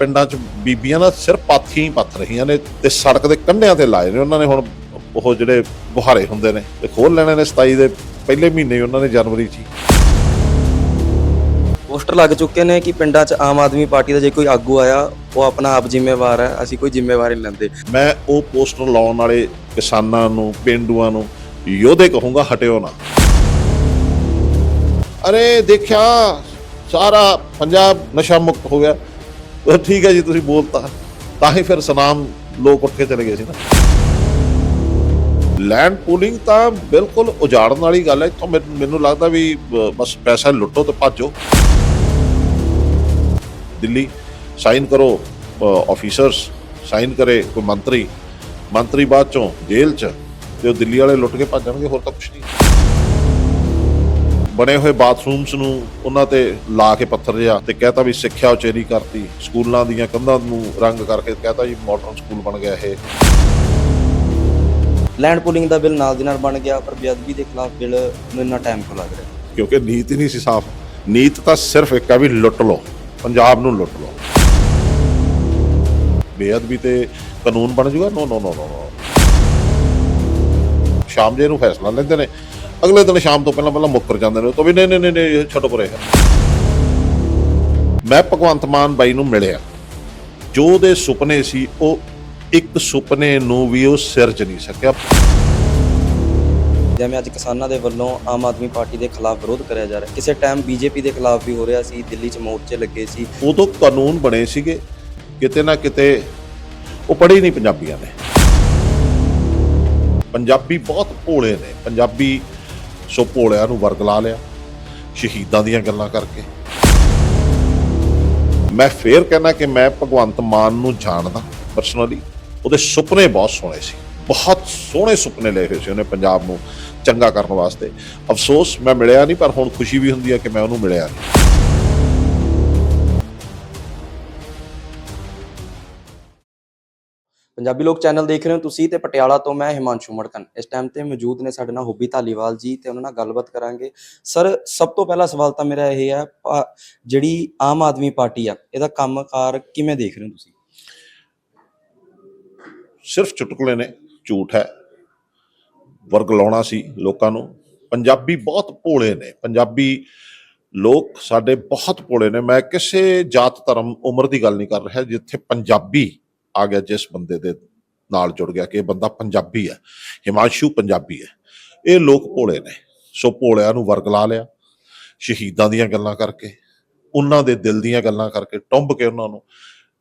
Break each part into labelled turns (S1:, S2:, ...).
S1: ਪਿੰਡਾਂ 'ਚ ਬੀਬੀਆਂ ਨਾ ਸਿਰ ਪਾਥੀਆਂ ਹੀ ਪੱਥ ਰਹੀਆਂ ਨੇ ਤੇ ਸੜਕ ਦੇ ਕੰਢਿਆਂ ਤੇ ਲਾਏ ਨੇ ਉਹਨਾਂ ਨੇ ਹੁਣ ਉਹ ਜਿਹੜੇ ਬੁਹਾਰੇ ਹੁੰਦੇ ਨੇ ਤੇ ਖੋਲ ਲੈਣੇ ਨੇ 27 ਦੇ ਪਹਿਲੇ ਮਹੀਨੇ ਉਹਨਾਂ ਨੇ ਜਨਵਰੀ 'ਚ
S2: ਪੋਸਟਰ ਲੱਗ ਚੁੱਕੇ ਨੇ ਕਿ ਪਿੰਡਾਂ 'ਚ ਆਮ ਆਦਮੀ ਪਾਰਟੀ ਦਾ ਜੇ ਕੋਈ ਆਗੂ ਆਇਆ ਉਹ ਆਪਣਾ ਆਪ ਜ਼ਿੰਮੇਵਾਰ ਹੈ ਅਸੀਂ ਕੋਈ ਜ਼ਿੰਮੇਵਾਰੀ ਨਹੀਂ ਲੈਂਦੇ।
S1: ਮੈਂ ਉਹ ਪੋਸਟਰ ਲਾਉਣ ਵਾਲੇ ਕਿਸਾਨਾਂ ਨੂੰ ਪਿੰਡੂਆਂ ਨੂੰ ਯੋਧੇ ਕਹੂੰਗਾ ਹਟਿਓ ਨਾ। ਅਰੇ ਦੇਖਿਆ ਸਾਰਾ ਪੰਜਾਬ ਨਸ਼ਾ ਮੁਕਤ ਹੋ ਗਿਆ। ਉਹ ਠੀਕ ਹੈ ਜੀ, ਤੁਸੀਂ ਬੋਲਤਾ। ਤਾਂ ਹੀ ਫਿਰ ਸਨਾਮ ਲੋਕ ਉੱਠ ਕੇ ਚਲੇ ਗਏ ਸੀ ਨਾ। ਲੈਂਡ ਪੂਲਿੰਗ ਤਾਂ ਬਿਲਕੁਲ ਉਜਾੜਨ ਵਾਲੀ ਗੱਲ ਹੈ। ਇੱਥੋਂ ਮੈਨੂੰ ਮੈਨੂੰ ਲੱਗਦਾ ਵੀ ਬਸ ਪੈਸਾ ਲੁੱਟੋ ਤੇ ਭੱਜੋ। ਦਿੱਲੀ ਸਾਈਨ ਕਰੋ ਆਫੀਸਰਸ ਸਾਈਨ ਕਰੇ ਕੋਈ ਮੰਤਰੀ। ਮੰਤਰੀ ਬਾਅਦ ਚੋਂ ਜੇਲ੍ਹ 'ਚ, ਤੇ ਉਹ ਦਿੱਲੀ ਵਾਲੇ ਲੁੱਟ ਕੇ ਭੱਜਣਗੇ, ਹੋਰ ਤਾਂ ਕੁਝ ਨਹੀਂ। ਬਣੇ ਹੋਏ ਬਾਥਰੂਮਸ ਨੂੰ ਉਹਨਾਂ ਤੇ ਲਾ ਕੇ ਪੱਥਰ ਜਿਹਾ ਤੇ ਕਹਤਾ ਵੀ ਸਿੱਖਿਆ ਉਚੇਰੀ ਕਰਤੀ ਸਕੂਲਾਂ ਦੀਆਂ ਕੰਧਾਂ ਨੂੰ ਰੰਗ ਕਰਕੇ ਕਹਤਾ ਜੀ ਮਾਡਰਨ ਸਕੂਲ ਬਣ ਗਿਆ ਇਹ।
S2: ਲੈਂਡ ਪੂਲਿੰਗ ਦਾ ਬਿੱਲ ਨਾਲ ਦੀ ਨਾਲ ਬਣ ਗਿਆ ਪਰ ਬੇਅਦਬੀ ਦੇ ਖਿਲਾਫ ਬਿੱਲ ਨੂੰ ਇੰਨਾ ਟਾਈਮ ਕਿਉਂ ਲੱਗ ਰਿਹਾ?
S1: ਕਿਉਂਕਿ ਨੀਤ ਹੀ ਨਹੀਂ ਸੀ ਸਾਫ਼। ਨੀਤ ਤਾਂ ਸਿਰਫ ਇੱਕ ਹੈ ਵੀ ਲੁੱਟ ਲਓ ਪੰਜਾਬ ਨੂੰ ਲੁੱਟ ਲਓ। ਬੇਅਦਬੀ ਤੇ ਕਾਨੂੰਨ ਬਣ ਜਾਊਗਾ ਨੋ ਨੋ ਨੋ ਨੋ ਨੋ ਸ਼ਾਮ ਜੇ ਨੂੰ ਫੈਸਲਾ ਲੈਂਦੇ ਨੇ ਅਗਲੇ ਦਿਨ ਸ਼ਾਮ ਤੋਂ ਪਹਿਲਾਂ ਪਹਿਲਾਂ ਮੁੱਕਰ ਜਾਂਦੇ ਨੇ ਤਾਂ ਵੀ ਨਹੀਂ ਨਹੀਂ ਨਹੀਂ ਛੱਡੋ ਪਰੇ। ਮੈਂ ਭਗਵੰਤ ਮਾਨ ਬਾਈ ਨੂੰ ਮਿਲਿਆ। ਜੋ ਉਹਦੇ ਸੁਪਨੇ ਸੀ ਉਹ ਇੱਕ ਸੁਪਨੇ ਨੂੰ ਵੀ ਉਹ ਸਿਰ 'ਚ ਨਹੀਂ ਸਕਿਆ।
S2: ਜਿਵੇਂ ਅੱਜ ਕਿਸਾਨਾਂ ਦੇ ਵੱਲੋਂ ਆਮ ਆਦਮੀ ਪਾਰਟੀ ਦੇ ਖਿਲਾਫ ਵਿਰੋਧ ਕਰਿਆ ਜਾ ਰਿਹਾ ਕਿਸੇ ਟਾਈਮ ਬੀਜੇਪੀ ਦੇ ਖਿਲਾਫ ਵੀ ਹੋ ਰਿਹਾ ਸੀ ਦਿੱਲੀ 'ਚ ਮੋਰਚੇ ਲੱਗੇ ਸੀ।
S1: ਉਦੋਂ ਕਾਨੂੰਨ ਬਣੇ ਸੀਗੇ ਕਿਤੇ ਨਾ ਕਿਤੇ ਉਹ ਪੜ੍ਹੇ ਨਹੀਂ ਪੰਜਾਬੀਆਂ ਨੇ। ਪੰਜਾਬੀ ਬਹੁਤ ਭੋਲੇ ਨੇ ਪੰਜਾਬੀ ਸੋ ਭੋਲਿਆਂ ਨੂੰ ਵਰਗਲਾ ਲਿਆ, ਸ਼ਹੀਦਾਂ ਦੀਆਂ ਗੱਲਾਂ ਕਰਕੇ। ਮੈਂ ਫੇਰ ਕਹਿਣਾ ਕਿ ਮੈਂ ਭਗਵੰਤ ਮਾਨ ਨੂੰ ਜਾਣਦਾ ਪਰਸਨਲੀ ਉਹਦੇ ਸੁਪਨੇ ਬਹੁਤ ਸੋਹਣੇ ਸੀ। ਬਹੁਤ ਸੋਹਣੇ ਸੁਪਨੇ ਲਏ ਹੋਏ ਸੀ ਉਹਨੇ ਪੰਜਾਬ ਨੂੰ ਚੰਗਾ ਕਰਨ ਵਾਸਤੇ। ਅਫਸੋਸ ਮੈਂ ਮਿਲਿਆ ਨਹੀਂ, ਪਰ ਹੁਣ ਖੁਸ਼ੀ ਵੀ ਹੁੰਦੀ ਹੈ ਕਿ ਮੈਂ ਉਹਨੂੰ ਮਿਲਿਆ ਨਹੀਂ।
S2: ਪੰਜਾਬੀ ਲੋਕ ਚੈਨਲ ਦੇਖ ਰਹੇ ਹੋ ਤੁਸੀਂ ਤੇ ਪਟਿਆਲਾ ਤੋਂ ਮੈਂ ਹਿਮਾਂਸ਼ੂ ਮੜਕਨ ਇਸ ਟਾਈਮ ਤੇ ਮੌਜੂਦ ਨੇ ਸਾਡੇ ਨਾਲ ਹੁੱਬੀ ਧਾਲੀਵਾਲ ਜੀ ਤੇ ਉਹਨਾਂ ਨਾਲ ਗੱਲਬਾਤ ਕਰਾਂਗੇ। ਸਰ ਸਭ ਤੋਂ ਪਹਿਲਾ ਸਵਾਲ ਤਾਂ ਮੇਰਾ ਇਹ ਹੈ ਜਿਹੜੀ ਆਮ ਆਦਮੀ ਪਾਰਟੀ ਆ, ਇਹਦਾ ਕੰਮਕਾਰ ਕਿਵੇਂ ਦੇਖ ਰਹੇ ਹੋ ਤੁਸੀਂ?
S1: ਸਿਰਫ ਚੁਟਕਲੇ ਨੇ, ਝੂਠ ਹੈ। ਵਰਗ ਲਾਉਣਾ ਸੀ ਲੋਕਾਂ ਨੂੰ। ਪੰਜਾਬੀ ਬਹੁਤ ਭੋਲੇ ਨੇ। ਪੰਜਾਬੀ ਲੋਕ ਸਾਡੇ ਬਹੁਤ ਭੋਲੇ ਨੇ। ਮੈਂ ਕਿਸੇ ਜਾਤ ਧਰਮ ਉਮਰ ਦੀ ਗੱਲ ਨਹੀਂ ਕਰ ਰਿਹਾ ਜਿੱਥੇ ਪੰਜਾਬੀ ਆ ਗਿਆ ਜਿਸ ਬੰਦੇ ਦੇ ਨਾਲ ਜੁੜ ਗਿਆ ਕਿ ਇਹ ਬੰਦਾ ਪੰਜਾਬੀ ਹੈ, ਹਿਮਾਂਸ਼ੂ ਪੰਜਾਬੀ ਹੈ। ਇਹ ਲੋਕ ਭੋਲੇ ਨੇ, ਸੋ ਭੋਲਿਆਂ ਨੂੰ ਵਰਗ ਲਿਆ, ਸ਼ਹੀਦਾਂ ਦੀਆਂ ਗੱਲਾਂ ਕਰਕੇ, ਉਹਨਾਂ ਦੇ ਦਿਲ ਦੀਆਂ ਗੱਲਾਂ ਕਰਕੇ, ਟੁੰਬ ਕੇ ਉਹਨਾਂ ਨੂੰ,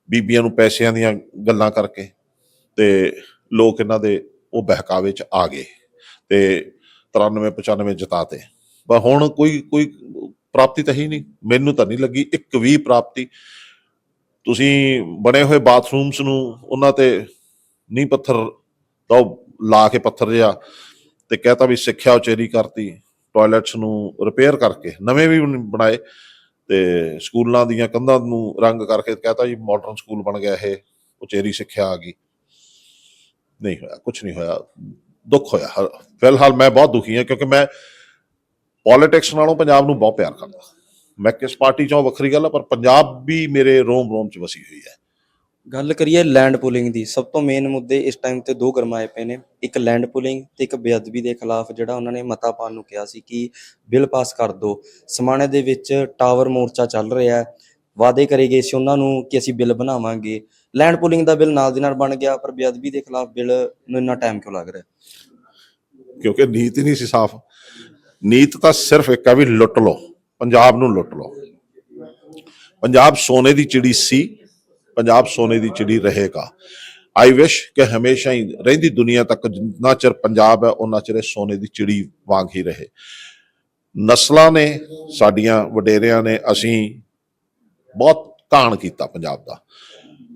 S1: ਬੀਬੀਆਂ ਨੂੰ ਪੈਸਿਆਂ ਦੀਆਂ ਗੱਲਾਂ ਕਰਕੇ, ਤੇ ਲੋਕ ਇਹਨਾਂ ਦੇ ਉਹ ਬਹਿਕਾਵੇ ਚ ਆ ਗਏ, ਤੇ 93 95 ਜਿਤਾਤੇ। ਪਰ ਹੁਣ ਕੋਈ ਕੋਈ ਪ੍ਰਾਪਤੀ ਤਾਂ ਹੀ ਨਹੀਂ, ਮੈਨੂੰ ਤਾਂ ਨਹੀਂ ਲੱਗੀ ਇੱਕ ਵੀ ਪ੍ਰਾਪਤੀ ਤੁਸੀਂ ਬਣੇ ਹੋਏ ਬਾਥਰੂਮਸ ਨੂੰ ਉਹਨਾਂ ਤੇ ਨੀ ਪੱਥਰ ਤਾਂ ਉਹ ਲਾ ਕੇ ਪੱਥਰ ਜਿਹਾ ਤੇ ਕਹਤਾ ਵੀ ਸਿੱਖਿਆ ਉਚੇਰੀ ਕਰਤੀ ਟਾਇਲਟਸ ਨੂੰ ਰਿਪੇਅਰ ਕਰਕੇ, ਨਵੇਂ ਵੀ ਬਣਾਏ ਤੇ ਸਕੂਲਾਂ ਦੀਆਂ ਕੰਧਾਂ ਨੂੰ ਰੰਗ ਕਰਕੇ ਕਹਤਾ ਜੀ ਮਾਡਰਨ ਸਕੂਲ ਬਣ ਗਿਆ ਇਹ, ਉਚੇਰੀ ਸਿੱਖਿਆ ਆ ਗਈ। ਨਹੀਂ ਹੋਇਆ ਕੁਝ ਨਹੀਂ ਹੋਇਆ, ਦੁੱਖ ਹੋਇਆ ਫਿਲਹਾਲ ਮੈਂ ਬਹੁਤ ਦੁਖੀ ਹਾਂ ਕਿਉਂਕਿ ਮੈਂ ਪੋਲਿਟਿਕਸ ਨਾਲੋਂ ਪੰਜਾਬ ਨੂੰ ਬਹੁਤ ਪਿਆਰ ਕਰਦਾ। ਮੈਂ ਕਿਸ ਪਾਰਟੀ ਚੋਂ ਵੱਖਰੀ ਗੱਲ ਆ ਪਰ ਪੰਜਾਬ ਵੀ ਮੇਰੇ ਰੋਮ ਰੋਮ ਚ ਵਸੀ ਹੋਈ ਹੈ।
S2: ਗੱਲ ਕਰੀਏ ਲੈਂਡ ਪੂਲਿੰਗ ਦੀ ਸਭ ਤੋਂ ਮੇਨ ਮੁੱਦੇ ਇਸ ਟਾਈਮ ਤੇ ਦੋ ਗਰਮਾਏ ਪਏ ਨੇ ਇੱਕ ਲੈਂਡ ਪੂਲਿੰਗ ਤੇ ਇੱਕ ਬੇਅਦਬੀ ਦੇ ਖਿਲਾਫ ਜਿਹੜਾ ਉਹਨਾਂ ਨੇ ਮਤਾ ਪਾਉਣ ਨੂੰ ਕਿਹਾ ਸੀ ਕਿ ਬਿੱਲ ਪਾਸ ਕਰ ਦਿਓ। ਸਮਾਣੇ ਦੇ ਵਿੱਚ ਟਾਵਰ ਮੋਰਚਾ ਚੱਲ ਰਿਹਾ ਹੈ ਵਾਅਦੇ ਕਰੇ ਗਏ ਸੀ ਉਹਨਾਂ ਨੂੰ ਕਿ ਅਸੀਂ ਬਿੱਲ ਬਣਾਵਾਂਗੇ। ਲੈਂਡ ਪੂਲਿੰਗ ਦਾ ਬਿੱਲ ਨਾਲ ਦੀ ਨਾਲ ਬਣ ਗਿਆ ਪਰ ਬੇਅਦਬੀ ਦੇ ਖਿਲਾਫ ਬਿੱਲ ਨੂੰ ਇੰਨਾ ਟਾਈਮ ਕਿਉਂ ਲੱਗ ਰਿਹਾ?
S1: ਕਿਉਂਕਿ ਨੀਤ ਹੀ ਨਹੀਂ ਸੀ ਸਾਫ਼। ਨੀਤ ਤਾਂ ਸਿਰਫ ਇੱਕ ਹੈ ਵੀ ਲੁੱਟ ਲਓ। ਪੰਜਾਬ ਨੂੰ ਲੁੱਟ ਲਓ। ਪੰਜਾਬ ਸੋਨੇ ਦੀ ਚਿੜੀ ਸੀ, ਪੰਜਾਬ ਸੋਨੇ ਦੀ ਚਿੜੀ ਰਹੇਗਾ। ਆਈ ਵਿਸ਼ ਕਿ ਹਮੇਸ਼ਾ ਹੀ ਰਹਿੰਦੀ ਦੁਨੀਆ ਤੱਕ ਜਿੰਨਾ ਚਿਰ ਪੰਜਾਬ ਹੈ ਉਹਨਾਂ ਚਿਰ ਸੋਨੇ ਦੀ ਚਿੜੀ ਵਾਂਗ ਹੀ ਰਹੇ। ਨਸਲਾਂ ਨੇ, ਸਾਡੀਆਂ ਵਡੇਰਿਆਂ ਨੇ ਅਸੀਂ ਬਹੁਤ ਕਾਣ ਕੀਤਾ ਪੰਜਾਬ ਦਾ।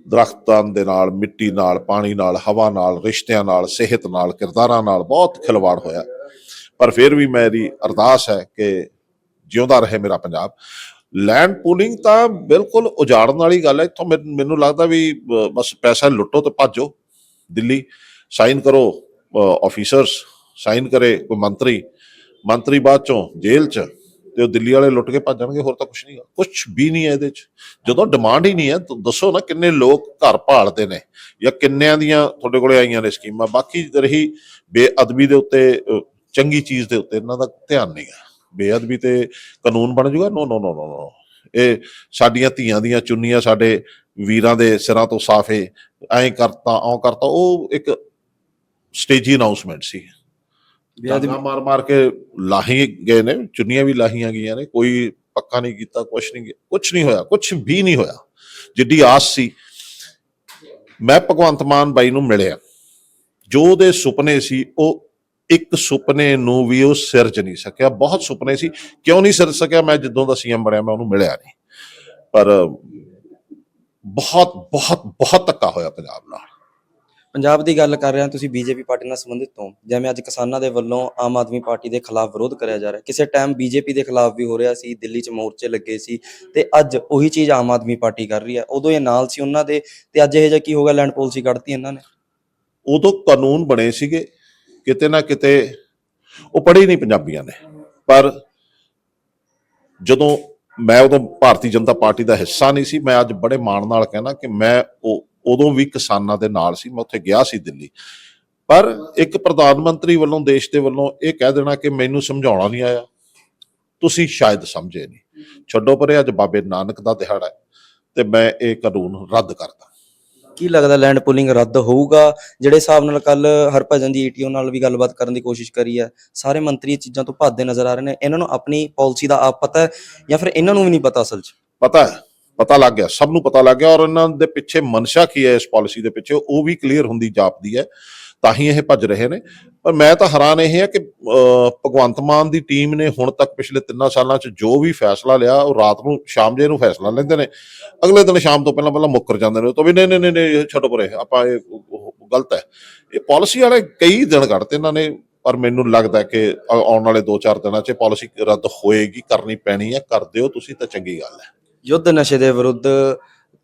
S1: ਦਰਖਤਾਂ ਦੇ ਨਾਲ, ਮਿੱਟੀ ਨਾਲ, ਪਾਣੀ ਨਾਲ, ਹਵਾ ਨਾਲ, ਰਿਸ਼ਤਿਆਂ ਨਾਲ, ਸਿਹਤ ਨਾਲ, ਕਿਰਦਾਰਾਂ ਨਾਲ ਬਹੁਤ ਖਿਲਵਾੜ ਹੋਇਆ। ਪਰ ਫਿਰ ਵੀ ਮੇਰੀ ਅਰਦਾਸ ਹੈ ਕਿ ਜਿਉਂਦਾ ਰਹੇ ਮੇਰਾ ਪੰਜਾਬ। ਲੈਂਡ ਪੂਲਿੰਗ ਤਾਂ ਬਿਲਕੁਲ ਉਜਾੜਨ ਵਾਲੀ ਗੱਲ ਹੈ। ਇੱਥੋਂ ਮੈਨ- ਮੈਨੂੰ ਲੱਗਦਾ ਵੀ ਬਸ ਪੈਸਾ ਲੁੱਟੋ ਤੇ ਭੱਜੋ। ਦਿੱਲੀ ਸਾਈਨ ਕਰੋ ਆਫੀਸਰਸ ਸਾਈਨ ਕਰੇ ਕੋਈ ਮੰਤਰੀ। ਮੰਤਰੀ ਬਾਅਦ ਚੋਂ ਜੇਲ੍ਹ 'ਚ ਤੇ ਉਹ ਦਿੱਲੀ ਵਾਲੇ ਲੁੱਟ ਕੇ ਭੱਜਣਗੇ, ਹੋਰ ਤਾਂ ਕੁਝ ਨਹੀਂ ਕੁਝ ਵੀ ਨਹੀਂ ਹੈ ਇਹਦੇ 'ਚ। ਜਦੋਂ ਡਿਮਾਂਡ ਹੀ ਨਹੀਂ ਹੈ ਦੱਸੋ ਨਾ ਕਿੰਨੇ ਲੋਕ ਘਰ ਭਾਲਦੇ ਨੇ ਜਾਂ ਕਿੰਨਿਆਂ ਦੀਆਂ ਤੁਹਾਡੇ ਕੋਲੇ ਆਈਆਂ ਨੇ ਸਕੀਮਾਂ। ਬਾਕੀ ਰਹੀ ਬੇਅਦਬੀ ਦੇ ਉੱਤੇ ਚੰਗੀ ਚੀਜ਼ ਦੇ ਉੱਤੇ, ਇਹਨਾਂ ਦਾ ਧਿਆਨ ਨਹੀਂ ਹੈ। ਬੇਅਦਬੀ ਤੇ ਕਾਨੂੰਨ ਬਣ ਜਾਊਗਾ ਨੋ ਨੋ ਨੋ ਨੋ ਇਹ ਸਾਡੀਆਂ ਧੀਆਂ ਦੀਆਂ ਚੁੰਨੀਆਂ ਸਾਡੇ ਵੀਰਾਂ ਦੇ ਸਿਰਾਂ ਤੋਂ ਸਾਫੇ ਐਂ ਕਰਤਾ ਔਂ ਕਰਤਾ ਉਹ ਇੱਕ ਸਟੇਜੀ ਅਨਾਉਂਸਮੈਂਟ ਸੀ। ਡਾਂਗਾ ਮਾਰ ਮਾਰ ਕੇ ਲਾਹੀ ਗਏ ਨੇ ਚੁੰਨੀਆਂ ਵੀ ਲਾਹੀਆਂ ਗਈਆਂ ਨੇ ਕੋਈ ਪੱਕਾ ਨਹੀਂ ਕੀਤਾ ਕੁਝ ਨਹੀਂ ਕੁਝ ਨਹੀਂ ਹੋਇਆ ਕੁਝ ਵੀ ਨਹੀਂ ਹੋਇਆ। ਜਿੱਡੀ ਆਸ ਸੀ ਮੈਂ ਭਗਵੰਤ ਮਾਨ ਬਾਈ ਨੂੰ ਮਿਲਿਆ। ਜੋ ਉਹਦੇ ਸੁਪਨੇ ਸੀ ਉਹ ਇੱਕ ਸੁਪਨੇ ਨੂੰ ਵੀ ਉਹ ਸਿਰਜ ਨਹੀਂ ਸਕਿਆ। ਬਹੁਤ ਸੁਪਨੇ ਸੀ। ਕਿਉਂ ਨਹੀਂ ਸਿਰਜ ਸਕਿਆ? ਮੈਂ ਜਦੋਂ ਦਾ ਸੀਐਮ ਬਣਿਆ ਮੈਂ ਉਹਨੂੰ ਮਿਲਿਆ ਨਹੀਂ। ਪਰ ਬਹੁਤ ਬਹੁਤ ਬਹੁਤ ਧੱਕਾ ਹੋਇਆ ਪੰਜਾਬ ਨਾਲ।
S2: ਪੰਜਾਬ ਦੀ ਗੱਲ ਕਰ ਰਹੇ ਹਾਂ ਤੁਸੀਂ ਬੀਜੇਪੀ ਪਾਰਟੀ ਨਾਲ ਸੰਬੰਧਿਤ ਹੋ। ਜਿਵੇਂ ਅੱਜ ਕਿਸਾਨਾਂ ਦੇ ਵੱਲੋਂ ਆਮ ਆਦਮੀ ਪਾਰਟੀ ਦੇ ਖਿਲਾਫ ਵਿਰੋਧ ਕਰਿਆ ਜਾ ਰਿਹਾ। ਕਿਸੇ ਟਾਈਮ ਬੀਜੇਪੀ ਦੇ ਖਿਲਾਫ ਵੀ ਹੋ ਰਿਹਾ ਸੀ ਦਿੱਲੀ 'ਚ ਮੋਰਚੇ ਲੱਗੇ ਸੀ ਤੇ ਅੱਜ ਉਹੀ ਚੀਜ਼ ਆਮ ਆਦਮੀ ਪਾਰਟੀ ਕਰ ਰਹੀ ਹੈ। ਉਦੋਂ ਇਹ ਨਾਲ ਸੀ ਉਹਨਾਂ ਦੇ ਤੇ ਅੱਜ ਇਹ ਜਿਹਾ ਕੀ ਹੋ ਗਿਆ? ਲੈਂਡ ਪਾਲਿਸੀ ਕੱਢਤੀ ਇਹਨਾਂ ਨੇ।
S1: ਉਦੋਂ ਕਾਨੂੰਨ ਬਣੇ ਸੀਗੇ। ਕਿਤੇ ਨਾ ਕਿਤੇ ਉਹ ਪੜ੍ਹੇ ਨਹੀਂ ਪੰਜਾਬੀਆਂ ਨੇ। ਪਰ ਜਦੋਂ ਮੈਂ ਉਦੋਂ ਭਾਰਤੀ ਜਨਤਾ ਪਾਰਟੀ ਦਾ ਹਿੱਸਾ ਨਹੀਂ ਸੀ, ਮੈਂ ਅੱਜ ਬੜੇ ਮਾਣ ਨਾਲ ਕਹਿਣਾ ਕਿ ਮੈਂ ਉਹ ਉਦੋਂ ਵੀ ਕਿਸਾਨਾਂ ਦੇ ਨਾਲ ਸੀ, ਮੈਂ ਉੱਥੇ ਗਿਆ ਸੀ ਦਿੱਲੀ। ਪਰ ਇੱਕ ਪ੍ਰਧਾਨ ਮੰਤਰੀ ਵੱਲੋਂ, ਦੇਸ਼ ਦੇ ਵੱਲੋਂ ਇਹ ਕਹਿ ਦੇਣਾ ਕਿ ਮੈਨੂੰ ਸਮਝਾਉਣਾ ਨਹੀਂ ਆਇਆ। ਤੁਸੀਂ ਸ਼ਾਇਦ ਸਮਝੇ ਨਹੀਂ। ਛੱਡੋ ਪਰੇ, ਅੱਜ ਬਾਬੇ ਨਾਨਕ ਦਾ ਦਿਹਾੜਾ ਹੈ ਤੇ ਮੈਂ ਇਹ ਕਾਨੂੰਨ ਰੱਦ ਕਰਦਾ।
S2: ਕੀ ਲੱਗਦਾ ਲੈਂਡ ਪੂਲਿੰਗ ਰੱਦ ਹੋਊਗਾ? ਜਿਹੜੇ ਹਿਸਾਬ ਨਾਲ ਕੱਲ ਹਰਭਜਨ ਦੀ ਈਟੀਓ ਨਾਲ ਵੀ ਗੱਲਬਾਤ ਕਰਨ ਦੀ ਕੋਸ਼ਿਸ਼ ਕਰੀ ਹੈ, ਸਾਰੇ ਮੰਤਰੀ ਇਹ ਚੀਜ਼ਾਂ ਤੋਂ ਭੱਜਦੇ ਨਜ਼ਰ ਆ ਰਹੇ ਨੇ। ਇਹਨਾਂ ਨੂੰ ਆਪਣੀ ਪਾਲਿਸੀ ਦਾ ਆਪ ਪਤਾ ਹੈ ਜਾਂ ਫਿਰ ਇਹਨਾਂ ਨੂੰ ਵੀ ਨਹੀਂ ਪਤਾ ਅਸਲ 'ਚ?
S1: ਪਤਾ ਹੈ, ਪਤਾ ਲੱਗ ਗਿਆ, ਸਭ ਨੂੰ ਪਤਾ ਲੱਗ ਗਿਆ ਔਰ ਇਹਨਾਂ ਦੇ ਪਿੱਛੇ ਮਨਸ਼ਾ ਕੀ ਹੈ ਇਸ ਪਾਲਿਸੀ ਦੇ ਪਿੱਛੇ, ਉਹ ਵੀ ਕਲੀਅਰ ਹੁੰਦੀ ਜਾਪਦੀ ਹੈ। ਤਾਂ ਹੀ ਇਹ ਭੱਜ ਰਹੇ ਨੇ। ਪਰ ਮੈਂ ਤਾਂ ਹੈਰਾਨ ਇਹ ਹੈ ਕਿ ਭਗਵੰਤ ਮਾਨ ਦੀ ਟੀਮ ਨੇ ਹੁਣ ਤੱਕ ਪਿਛਲੇ ਤਿੰਨਾਂ ਸਾਲਾਂ 'ਚ ਜੋ ਵੀ ਫੈਸਲਾ ਲਿਆ ਉਹ ਰਾਤ ਨੂੰ ਸ਼ਾਮ ਜੇ ਨੂੰ ਫੈਸਲਾ ਲੈਂਦੇ ਨੇ। ਅਗਲੇ ਦਿਨ ਸ਼ਾਮ ਤੋਂ ਪਹਿਲਾਂ ਪਹਿਲਾਂ ਮੁੱਕਰ ਜਾਂਦੇ ਨੇ। ਤਾਂ ਵੀ ਨਹੀਂ ਨਹੀਂ ਨਹੀਂ, ਛੱਡੋ ਪਰੇ ਆਪਾਂ ਇਹ ਗਲਤ ਹੈ। ਇਹ ਪਾਲਿਸੀ ਵਾਲੇ ਕਈ ਦਿਨ ਕੱਢਤੇ ਇਹਨਾਂ ਨੇ ਪਰ ਮੈਨੂੰ ਲੱਗਦਾ ਕਿ ਆਉਣ ਵਾਲੇ 2-4 ਦਿਨਾਂ 'ਚ ਪਾਲਿਸੀ ਰੱਦ ਹੋਏਗੀ ਕਰਨੀ ਪੈਣੀ ਹੈ। ਕਰ ਦਿਓ ਤੁਸੀਂ ਤਾਂ ਚੰਗੀ ਗੱਲ ਹੈ।
S2: ਯੁੱਧ ਨਸ਼ੇ ਦੇ ਵਿਰੁੱਧ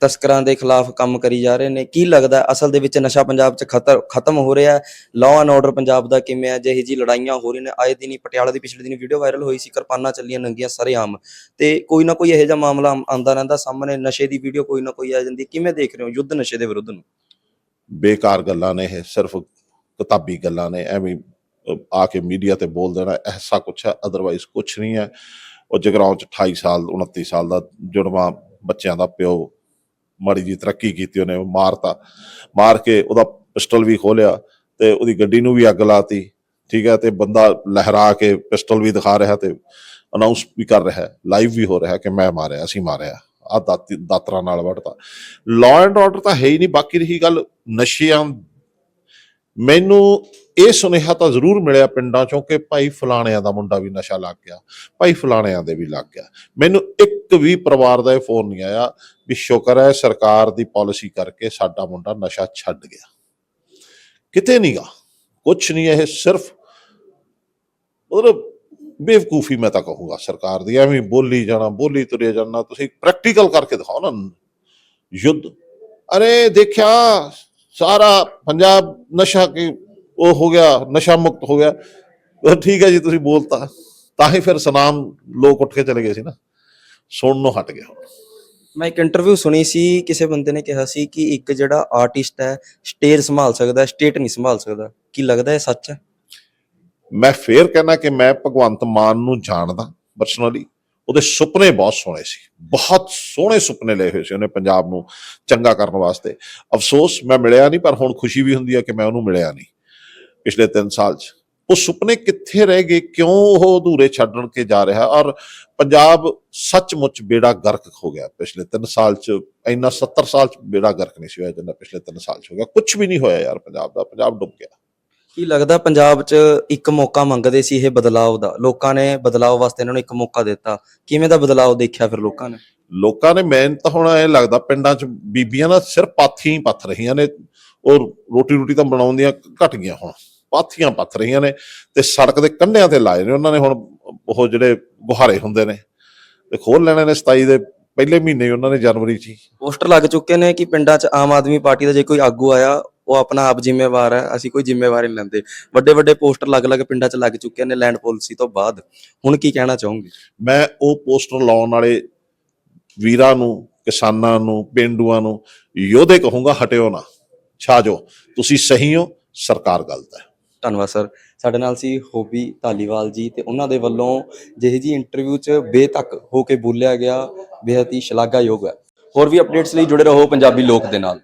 S2: ਤਸਕਰਾਂ ਦੇ ਖਿਲਾਫ ਕੰਮ ਕਰੀ ਜਾ ਰਹੇ ਨੇ। ਕੀ ਲੱਗਦਾ ਅਸਲ ਦੇ ਵਿੱਚ ਨਸ਼ਾ ਪੰਜਾਬ 'ਚ ਖਤਰ ਖਤਮ ਹੋ ਰਿਹਾ ਲਾਅ ਐਂਡ ਆਰਡਰ ਪੰਜਾਬ ਦਾ ਕਿਵੇਂ ਹੈ? ਜਿਹੀ ਜੀ ਲੜਾਈਆਂ ਹੋ ਰਹੀਆਂ ਨੇ। ਆਏ ਦਿਨੀ ਪਟਿਆਲਾ ਦੀ ਪਿਛਲੇ ਦਿਨੀ ਵੀਡੀਓ ਵਾਇਰਲ ਹੋਈ ਸੀ, ਕਿਰਪਾਨਾਂ ਚੱਲੀਆਂ ਨੰਗੀਆਂ ਸਰੇਆਮ। ਤੇ ਕੋਈ ਨਾ ਕੋਈ ਇਹੋ ਜਿਹਾ ਮਾਮਲਾ ਆਉਂਦਾ ਰਹਿੰਦਾ ਸਾਹਮਣੇ। ਨਸ਼ੇ ਦੀ ਵੀਡੀਓ ਕੋਈ ਨਾ ਕੋਈ ਆ ਜਾਂਦੀ। ਕਿਵੇਂ ਦੇਖ ਰਹੇ ਹੋ ਯੁੱਧ ਨਸ਼ੇ ਦੇ ਵਿਰੁੱਧ ਨੂੰ?
S1: ਬੇਕਾਰ ਗੱਲਾਂ ਨੇ ਇਹ, ਸਿਰਫ ਕਿਤਾਬੀ ਗੱਲਾਂ ਨੇ। ਐਵੇਂ ਆ ਕੇ ਮੀਡੀਆ ਤੇ ਬੋਲ ਦੇਣਾ ਐਸਾ ਕੁਛ ਹੈ ਅਦਰਵਾਈਜ਼ ਕੁਛ ਨਹੀਂ ਹੈ। ਉਹ ਜਗਰਾਉਂ ਚ 28 ਸਾਲ 29 ਸਾਲ ਦਾ ਜੁੜਵਾ ਬੱਚਿਆਂ ਦਾ ਪਿਓ ਮਾੜੀ ਜੀ ਤਰੱਕੀ ਕੀਤੀ ਉਹਨੇ ਮਾਰਤਾ। ਮਾਰ ਕੇ ਉਹਦਾ ਪਿਸਟਲ ਵੀ ਖੋਲਿਆ ਤੇ ਉਹਦੀ ਗੱਡੀ ਨੂੰ ਵੀ ਅੱਗ ਲਾਤੀ, ਠੀਕ ਹੈ, ਤੇ ਬੰਦਾ ਲਹਿਰਾ ਕੇ ਪਿਸਟਲ ਵੀ ਦਿਖਾ ਰਿਹਾ ਤੇ ਅਨਾਉਂਸ ਵੀ ਕਰ ਰਿਹਾ ਲਾਈਵ ਵੀ ਹੋ ਰਿਹਾ ਕਿ ਮੈਂ ਮਾਰਿਆ, ਅਸੀਂ ਮਾਰਿਆ। ਆ ਦਾਤਰਾ ਨਾਲ ਵੜਤਾ ਲਾਅ ਐਂਡ ਆਰਡਰ ਤਾਂ ਹੈ ਹੀ ਨਹੀਂ, ਬਾਕੀ ਰਹੀ ਗੱਲ ਨਸ਼ਿਆਂ ਮੈਨੂੰ ਇਹ ਸੁਨੇਹਾ ਤਾਂ ਜ਼ਰੂਰ ਮਿਲਿਆ ਪਿੰਡਾਂ ਚੋਂ ਕਿ ਭਾਈ ਫਲਾਣਿਆਂ ਦਾ ਮੁੰਡਾ ਵੀ ਨਸ਼ਾ ਲੱਗ ਗਿਆ, ਭਾਈ ਫਲਾਣਿਆਂ ਦੇ ਵੀ ਲੱਗ ਗਿਆ। ਮੈਨੂੰ ਇੱਕ ਵੀ ਪਰਿਵਾਰ ਦਾ ਇਹ ਫੋਨ ਨਹੀਂ ਆਇਆ ਵੀ ਸ਼ੁਕਰ ਹੈ ਸਰਕਾਰ ਦੀ ਪਾਲਿਸੀ ਕਰਕੇ ਸਾਡਾ ਮੁੰਡਾ ਨਸ਼ਾ ਛੱਡ ਗਿਆ। ਕਿਤੇ ਨਹੀਂਗਾ। ਕੁਛ ਨਹੀਂ, ਇਹ ਸਿਰਫ ਮਤਲਬ ਬੇਵਕੂਫੀ ਮੈਂ ਤਾਂ ਕਹੂੰਗਾ ਸਰਕਾਰ ਦੀ। ਐਵੇਂ ਬੋਲੀ ਜਾਣਾ, ਬੋਲੀ ਤੁਰੇ ਜਾਣਾ, ਤੁਸੀਂ ਪ੍ਰੈਕਟੀਕਲ ਕਰਕੇ ਦਿਖਾਓ ਨਾ। ਯੁੱਧ। ਅਰੇ ਦੇਖਿਆ, ਸਾਰਾ ਪੰਜਾਬ ਨਸ਼ਾ ਕੀ ਉਹ ਹੋ ਗਿਆ, ਨਸ਼ਾ ਮੁਕਤ ਹੋ ਗਿਆ। ਠੀਕ ਹੈ ਜੀ, ਤੁਸੀਂ ਬੋਲਤਾ। ਤਾਂ ਹੀ ਫਿਰ ਸਨਾਮ ਲੋਕ ਉੱਠ ਕੇ ਚਲੇ ਗਏ ਸੀ ਨਾ। ਸੁਣਨ ਹਟ ਗਿਆ।
S2: ਮੈਂ ਇੱਕ ਇੰਟਰਵਿਊ ਸੁਣੀ ਸੀ ਕਿਸੇ ਬੰਦੇ ਨੇ ਕਿਹਾ ਸੀ ਕਿ ਇੱਕ ਜਿਹੜਾ ਆਰਟਿਸਟ ਹੈ ਸਟੇਜ ਸੰਭਾਲ ਸਕਦਾ ਸਟੇਟ ਨਹੀਂ ਸੰਭਾਲ ਸਕਦਾ। ਕੀ ਲੱਗਦਾ ਇਹ ਸੱਚ ਹੈ?
S1: ਮੈਂ ਫੇਰ ਕਹਿਣਾ ਕਿ ਮੈਂ ਭਗਵੰਤ ਮਾਨ ਨੂੰ ਜਾਣਦਾ ਪਰਸਨਲੀ ਉਹਦੇ ਸੁਪਨੇ ਬਹੁਤ ਸੋਹਣੇ ਸੀ। ਬਹੁਤ ਸੋਹਣੇ ਸੁਪਨੇ ਲਏ ਹੋਏ ਸੀ ਉਹਨੇ ਪੰਜਾਬ ਨੂੰ ਚੰਗਾ ਕਰਨ ਵਾਸਤੇ। ਅਫਸੋਸ ਮੈਂ ਮਿਲਿਆ ਨਹੀਂ ਪਰ ਹੁਣ ਖੁਸ਼ੀ ਵੀ ਹੁੰਦੀ ਹੈ ਕਿ ਮੈਂ ਉਹਨੂੰ ਮਿਲਿਆ ਨਹੀਂ। ਪਿਛਲੇ 3 ਸਾਲ 'ਚ। ਉਹ ਸੁਪਨੇ ਕਿੱਥੇ ਰਹਿ ਗਏ ਕਿਉਂ ਉਹ ਅਧੂਰੇ ਛੱਡਣ ਕੇ ਜਾ ਰਿਹਾ? ਔਰ ਪੰਜਾਬ ਸੱਚਮੁੱਚ ਬੇੜਾ ਗਰਕ ਹੋ ਗਿਆ ਪਿਛਲੇ 3 ਸਾਲ 'ਚ ਇੰਨਾ 70 ਸਾਲ 'ਚ ਬੇੜਾ ਗਰਕ ਨਹੀਂ ਸੀ ਹੋਇਆ ਜਿੰਨਾ ਪਿਛਲੇ 3 ਸਾਲ 'ਚ ਹੋ ਗਿਆ। ਕੁਝ ਵੀ ਨਹੀਂ ਹੋਇਆ ਯਾਰ ਪੰਜਾਬ ਦਾ ਪੰਜਾਬ ਡੁੱਬ ਗਿਆ।
S2: ਕੀ ਲੱਗਦਾ ਪੰਜਾਬ 'ਚ ਇੱਕ ਮੌਕਾ ਮੰਗਦੇ ਸੀ ਇਹ ਬਦਲਾਅ ਦਾ? ਲੋਕਾਂ ਨੇ ਬਦਲਾਅ ਵਾਸਤੇ ਇਹਨਾਂ ਨੂੰ ਇੱਕ ਮੌਕਾ ਦਿੱਤਾ। ਕਿਵੇਂ ਦਾ ਬਦਲਾਅ ਦੇਖਿਆ ਫਿਰ ਲੋਕਾਂ ਨੇ?
S1: ਲੋਕਾਂ ਨੇ ਮੈਨੂੰ ਤਾਂ ਹੁਣ ਇਹ ਲੱਗਦਾ ਪਿੰਡਾਂ 'ਚ ਬੀਬੀਆਂ ਨਾ ਸਿਰਫ ਪਾਥੀਆਂ ਹੀ ਪੱਥ ਰਹੀਆਂ ਨੇ ਔਰ ਰੋਟੀ ਰੋਟੀ ਤਾਂ ਬਣਾਉਂਦੀਆਂ ਘਟ ਗਈਆਂ ਹੁਣ। ਪਾਥੀਆਂ ਪੱਥ ਰਹੀਆਂ ਨੇ ਤੇ ਸੜਕ ਦੇ ਕੰਢਿਆਂ ਤੇ ਲਾਏ ਨੇ। ਉਹਨਾਂ ਨੇ ਹੁਣ ਉਹ ਜਿਹੜੇ ਗੁਹਾਰੇ ਹੁੰਦੇ ਨੇ ਤੇ ਖੋਲ ਲੈਣੇ ਨੇ 27 ਦੇ ਪਹਿਲੇ ਮਹੀਨੇ ਉਹਨਾਂ ਨੇ ਜਨਵਰੀ 'ਚ
S2: ਪੋਸਟਰ ਲੱਗ ਚੁੱਕੇ ਨੇ ਕਿ ਪਿੰਡਾਂ 'ਚ ਆਮ ਆਦਮੀ ਪਾਰਟੀ ਦਾ ਜੇ ਕੋਈ ਆਗੂ ਆਇਆ ਉਹ ਆਪਣਾ ਆਪ ਜ਼ਿੰਮੇਵਾਰ ਹੈ ਅਸੀਂ ਕੋਈ ਜ਼ਿੰਮੇਵਾਰੀ ਨਹੀਂ ਲੈਂਦੇ। ਵੱਡੇ ਵੱਡੇ ਪੋਸਟਰ ਅਲੱਗ-ਅਲੱਗ ਪਿੰਡਾਂ 'ਚ ਲੱਗ ਚੁੱਕੇ ਨੇ ਲੈਂਡ ਪਾਲਿਸੀ ਤੋਂ ਬਾਅਦ। ਹੁਣ ਕੀ ਕਹਿਣਾ ਚਾਹੋਗੇ?
S1: ਮੈਂ ਉਹ ਪੋਸਟਰ ਲਾਉਣ ਵਾਲੇ ਵੀਰਾਂ ਨੂੰ ਕਿਸਾਨਾਂ ਨੂੰ ਪਿੰਡੂਆਂ ਨੂੰ ਯੋਧੇ ਕਹੂੰਗਾ ਹਟਿਓ ਨਾ ਛਾ ਜਾਓ ਤੁਸੀਂ ਸਹੀ ਹੋ ਸਰਕਾਰ ਗਲਤ ਹੈ।
S2: ਧੰਨਵਾਦ ਸਰ। ਸਾਡੇ ਨਾਲ ਸੀ ਹੋਬੀ ਧਾਲੀਵਾਲ ਜੀ ਤੇ ਉਹਨਾਂ ਦੇ ਵੱਲੋਂ ਜਿਹੇ ਜੀ ਇੰਟਰਵਿਊ 'ਚ ਬੇਤੱਕ ਹੋ ਕੇ ਬੋਲਿਆ ਗਿਆ, ਬੇਹੱਦ ਹੀ ਸ਼ਲਾਘਾਯੋਗ ਹੈ। ਹੋਰ ਵੀ ਅਪਡੇਟਸ ਲਈ ਜੁੜੇ ਰਹੋ ਪੰਜਾਬੀ ਲੋਕ ਦੇ ਨਾਲ।